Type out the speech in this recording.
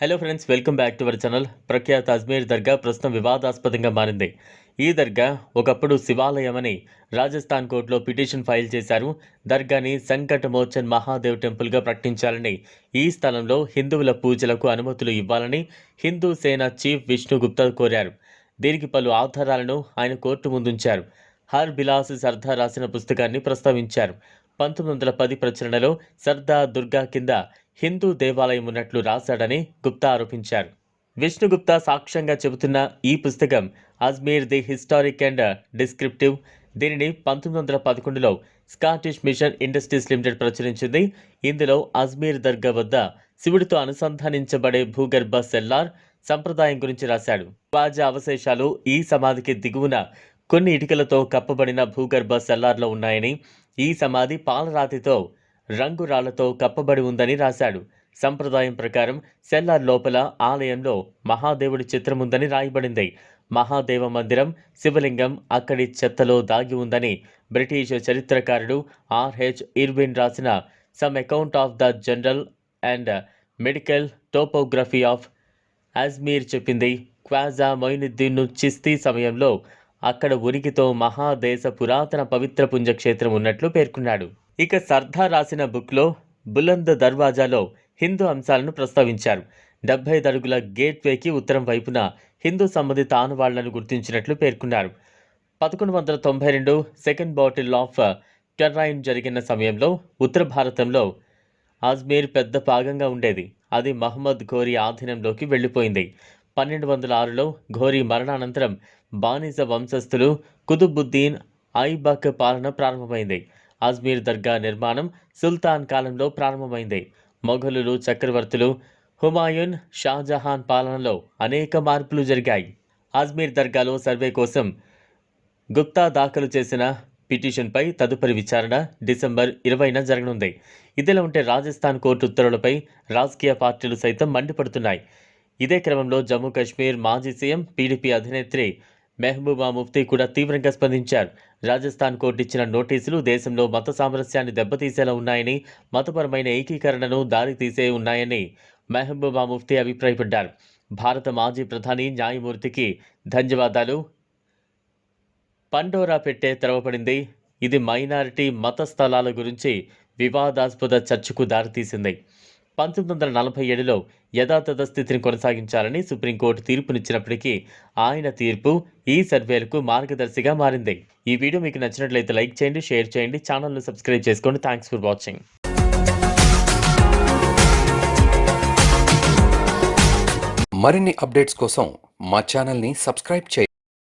Hello friends welcome back to our channel ప్రఖ్యాత అజ్మీర్ దర్గా ప్రస్తుతం వివాదాస్పదంగా మారింది. ఈ దర్గా ఒకప్పుడు శివాలయమని రాజస్థాన్ కోర్టులో పిటిషన్ ఫైల్ చేశారు. దర్గాని సంకట మోచన్ మహాదేవ్ టెంపుల్గా ప్రకటించాలని ఈ స్థలంలో హిందువుల పూజలకు అనుమతులు ఇవ్వాలని హిందూ సేన చీఫ్ విష్ణు గుప్తా కోరారు. దీనికి పలు ఆధారాలను ఆయన కోర్టు ముందుంచారు. హర్ బిలాస్ సర్దార్ రాసిన పుస్తకాన్ని ప్రస్తావించారు. పంతొమ్మిది వందల పది ప్రచురణలో సర్దార్ దుర్గా కింద హిందూ దేవాలయం ఉన్నట్లు రాశాడని గుప్తా ఆరోపించారు. విష్ణుగుప్తా సాక్ష్యంగా చెబుతున్న ఈ పుస్తకం Ajmer the historic and descriptive. దీనిని పంతొమ్మిది వందల పదకొండులో స్కాటిష్ మిషన్ ఇండస్ట్రీస్ లిమిటెడ్ ప్రచురించింది. ఇందులో అజ్మీర్ దర్గా వద్ద శివుడితో అనుసంధానించబడే భూగర్భ సెల్లార్ సంప్రదాయం గురించి రాశాడు. వాజా అవశేషాలు ఈ సమాధికి దిగువన కొన్ని ఇటుకలతో కప్పబడిన భూగర్భ సెల్లార్లో ఉన్నాయని ఈ సమాధి పాలరాతితో రంగురాళ్ళతో కప్పబడి ఉందని రాశాడు. సంప్రదాయం ప్రకారం సెల్లార్ లోపల ఆలయంలో మహాదేవుడి చిత్రం ఉందని రాయబడింది. మహాదేవ మందిరం శివలింగం అక్కడి చెత్తలో దాగి ఉందని బ్రిటిష్ చరిత్రకారుడు ఆర్హెచ్ ఇర్విన్ రాసిన some account of the general and medical topography of Ajmer చెప్పింది. క్వాజా మొయినుద్దీన్ను చిస్తీ సమయంలో అక్కడ ఉనికితో మహాదేశ పురాతన పవిత్ర పుంజక్షేత్రం ఉన్నట్లు పేర్కొన్నాడు. ఇక సర్దార్ రాసిన బుక్లో బులంద్ దర్వాజాలో హిందూ అంశాలను ప్రస్తావించారు. డెబ్బై అడుగుల గేట్వేకి ఉత్తరం వైపున హిందూ సంబంధిత ఆనవాళ్ళను గుర్తించినట్లు పేర్కొన్నారు. పదకొండు వందల తొంభై రెండు సెకండ్ బాటిల్ ఆఫ్ టెర్రాయిన్ జరిగిన సమయంలో ఉత్తర భారతంలో అజ్మీర్ పెద్ద భాగంగా ఉండేది. అది మహమ్మద్ ఘోరీ ఆధీనంలోకి వెళ్ళిపోయింది. పన్నెండు వందల ఆరులో ఘోరీ మరణానంతరం బానిస వంశస్థులు కుతుబుద్దీన్ ఐబక్ పాలన ప్రారంభమైంది. అజ్మీర్ దర్గా నిర్మాణం సుల్తాన్ కాలంలో ప్రారంభమైంది. మొఘలులు చక్రవర్తులు హుమాయూన్ షాజహాన్ పాలనలో అనేక మార్పులు జరిగాయి. అజ్మీర్ దర్గాలో సర్వే కోసం గుప్తా దాఖలు చేసిన పిటిషన్పై తదుపరి విచారణ డిసెంబర్ ఇరవైన జరగనుంది. ఇదిలా ఉంటే రాజస్థాన్ కోర్టు ఉత్తర్వులపై రాజకీయ పార్టీలు సైతం మండిపడుతున్నాయి. ఇదే క్రమంలో జమ్మూ కాశ్మీర్ మాజీ సీఎం పీడీపీ అధినేత్రి మెహబూబా ముఫ్తీ కూడా తీవ్రంగా స్పందించారు. రాజస్థాన్ కోర్టు ఇచ్చిన నోటీసులు దేశంలో మత సామరస్యాన్ని దెబ్బతీసేలా ఉన్నాయని మతపరమైన ఏకీకరణను దారి తీసే ఉన్నాయని మెహబూబా ముఫ్తీ అభిప్రాయపడ్డారు. భారత మాజీ ప్రధాని న్యాయమూర్తికి ధన్యవాదాలు. పండోరా పెట్టే తెరవబడింది ఇది మైనారిటీ మత స్థలాల గురించి వివాదాస్పద చర్చకు దారితీసింది. పంతొమ్మిది వందల నలభై ఏడులో యథాతథ స్థితిని కొనసాగించాలని సుప్రీంకోర్టు తీర్పునిచ్చినప్పటికీ ఆయన తీర్పు ఈ సర్వేలకు మార్గదర్శిగా మారింది. ఈ వీడియో మీకు నచ్చినట్లయితే లైక్ చేయండి షేర్ చేయండి ఛానల్ను సబ్స్క్రైబ్ చేసుకోండి. థ్యాంక్స్ ఫర్ వాచింగ్ మరిన్ని అప్డేట్స్ కోసం మా ఛానల్ని సబ్స్క్రైబ్ చేయండి.